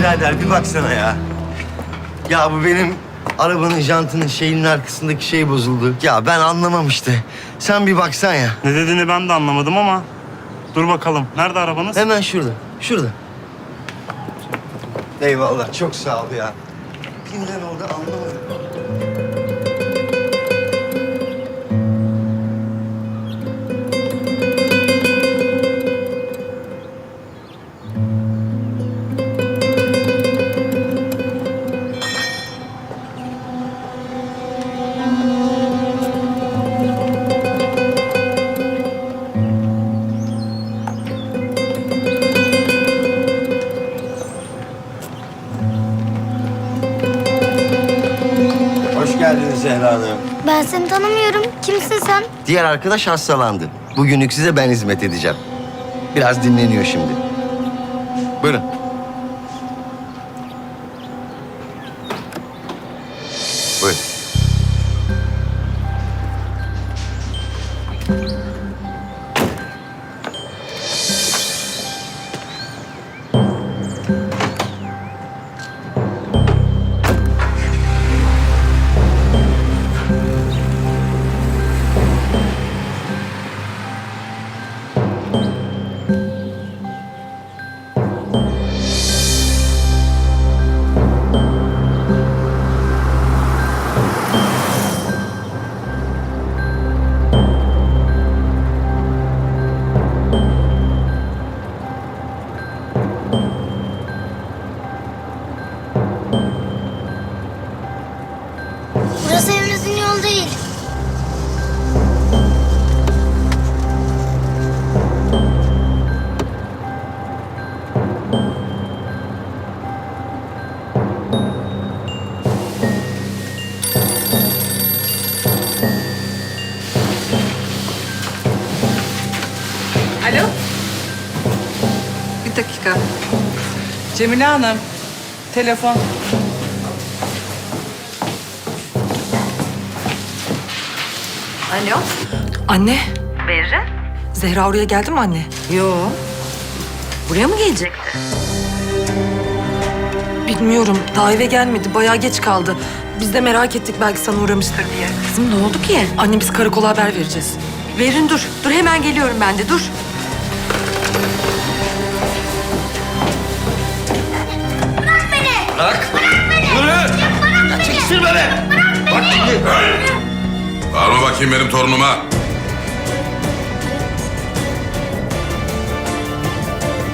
birader bir baksana ya. Ya bu benim arabanın jantının şeyinin arkasındaki şey bozuldu. Ya ben anlamam işte. Sen bir baksan ya. Ne dediğini ben de anlamadım ama dur bakalım. Nerede arabanız? Hemen şurada. Şurada. Eyvallah. Çok sağ ol ya. Pinden orada anlamadım. Hanım. Ben seni tanımıyorum. Kimsin sen? Diğer arkadaş hastalandı. Bugünlük size ben hizmet edeceğim. Biraz dinleniyor şimdi. Buyurun. Cemile Hanım, telefon. Alo. Anne, Berrin? Zehra oraya geldi mi anne? Yo. Buraya mı gelecekti? Bilmiyorum. Daha eve gelmedi. Bayağı geç kaldı. Biz de merak ettik belki sana uğramıştır diye. Kızım ne oldu ki? Anne biz karakola haber vereceğiz. Berrin dur. Dur hemen geliyorum ben de dur. Bağırma bakayım benim torunuma.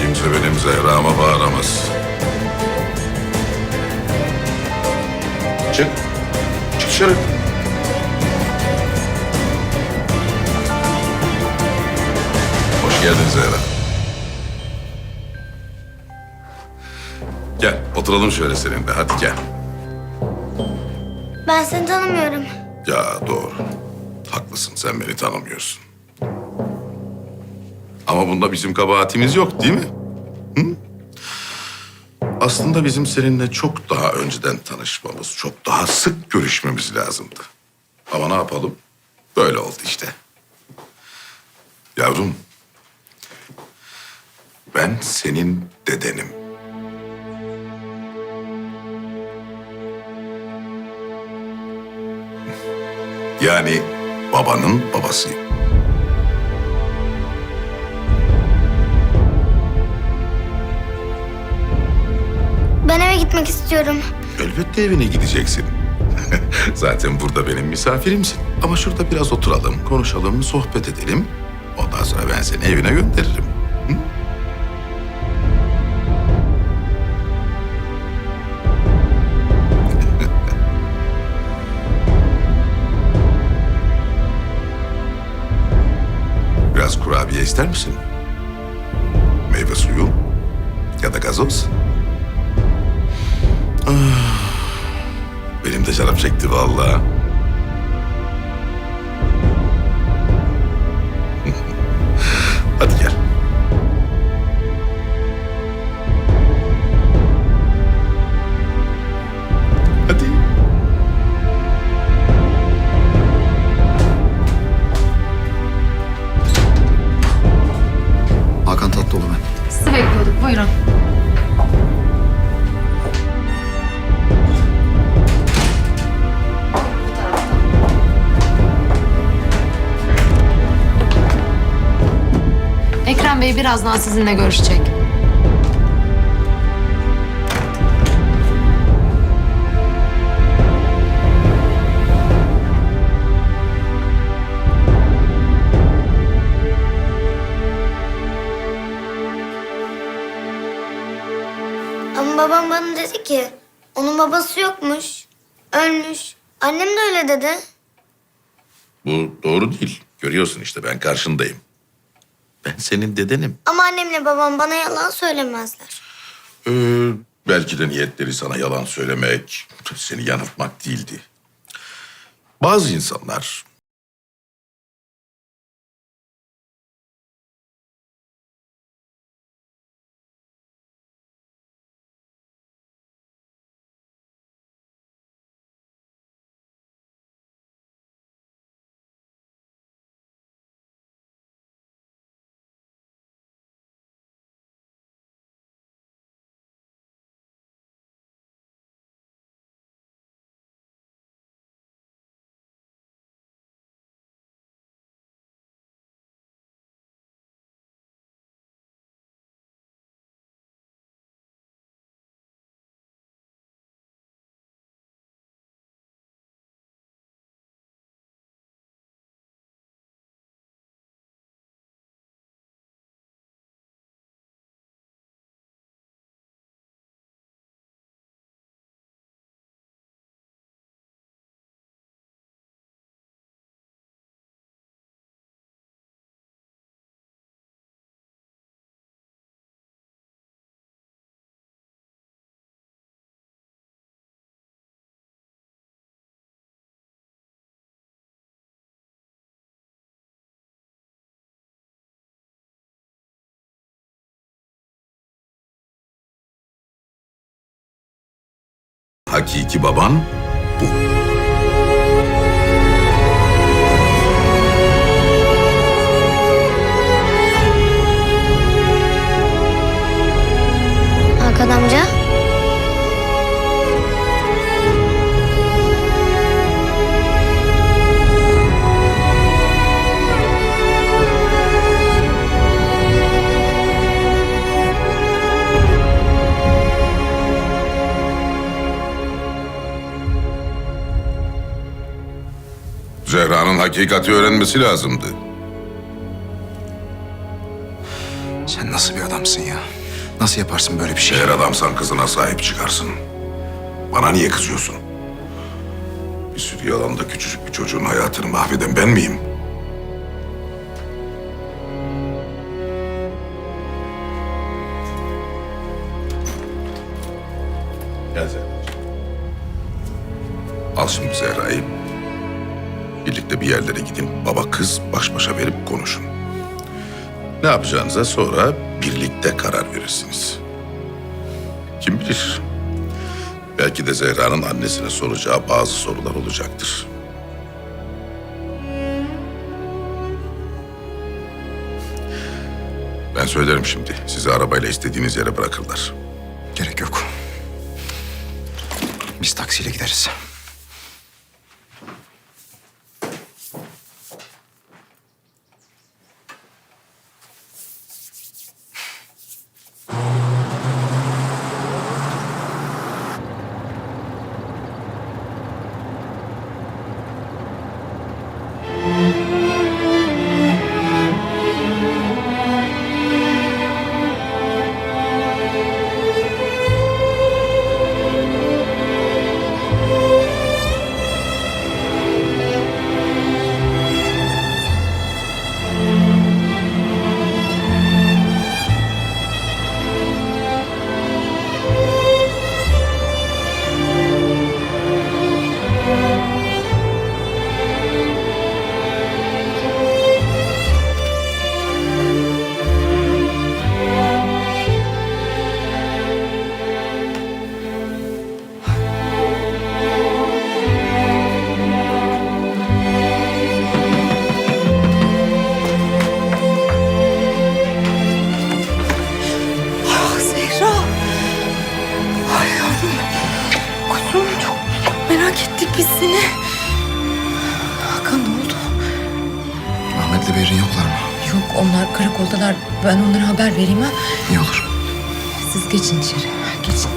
Kimse benim Zehra'ma bağıramaz. Çık. Çık dışarı. Hoş geldin Zehra. Oturalım şöyle seninle hadi gel. Ben seni tanımıyorum. Ya doğru. Haklısın sen beni tanımıyorsun. Ama bunda bizim kabahatimiz yok değil mi? Hı? Aslında bizim seninle çok daha önceden tanışmamız, çok daha sık görüşmemiz lazımdı. Ama ne yapalım? Böyle oldu işte. Yavrum, ben senin dedenim. Yani babanın babasıyım. Ben eve gitmek istiyorum. Elbette evine gideceksin. Zaten burada benim misafirimsin. Ama şurada biraz oturalım, konuşalım, sohbet edelim. Ondan sonra ben seni evine gönderirim. Biraz kurabiye ister misin? Meyve suyu ya da gazoz? Benim de canım çekti vallahi. Hadi gel. Ekrem Bey birazdan sizinle görüşecek. Ama babam bana dedi ki onun babası yokmuş. Ölmüş. Annem de öyle dedi. Bu doğru değil. Görüyorsun işte ben karşındayım. Ben senin dedenim. Ama annemle babam bana yalan söylemezler. Ee, belki de niyetleri sana yalan söylemek, seni yanıltmak değildi. Bazı insanlar hakiki baban bu. Zehra'nın hakikati öğrenmesi lazımdı. Sen nasıl bir adamsın ya? Nasıl yaparsın böyle bir şey? Eğer adamsan kızına sahip çıkarsın. Bana niye kızıyorsun? Bir sürü yalanda küçücük bir çocuğun hayatını mahveden ben miyim? Gel Zehra. Al şimdi Zehra'yı. Birlikte bir yerlere gidin. Baba kız baş başa verip konuşun. Ne yapacağınıza sonra birlikte karar verirsiniz. Kim bilir? Belki de Zehra'nın annesine soracağı bazı sorular olacaktır. Ben söylerim şimdi. Sizi arabayla istediğiniz yere bırakırlar. Gerek yok. Biz taksiyle gideriz. Ben onlara haber vereyim ha. İyi olur. Siz geçin içeri. Geçin.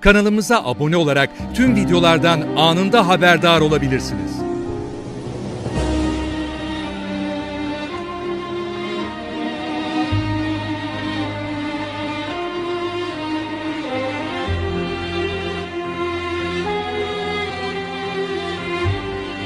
Kanalımıza abone olarak tüm videolardan anında haberdar olabilirsiniz.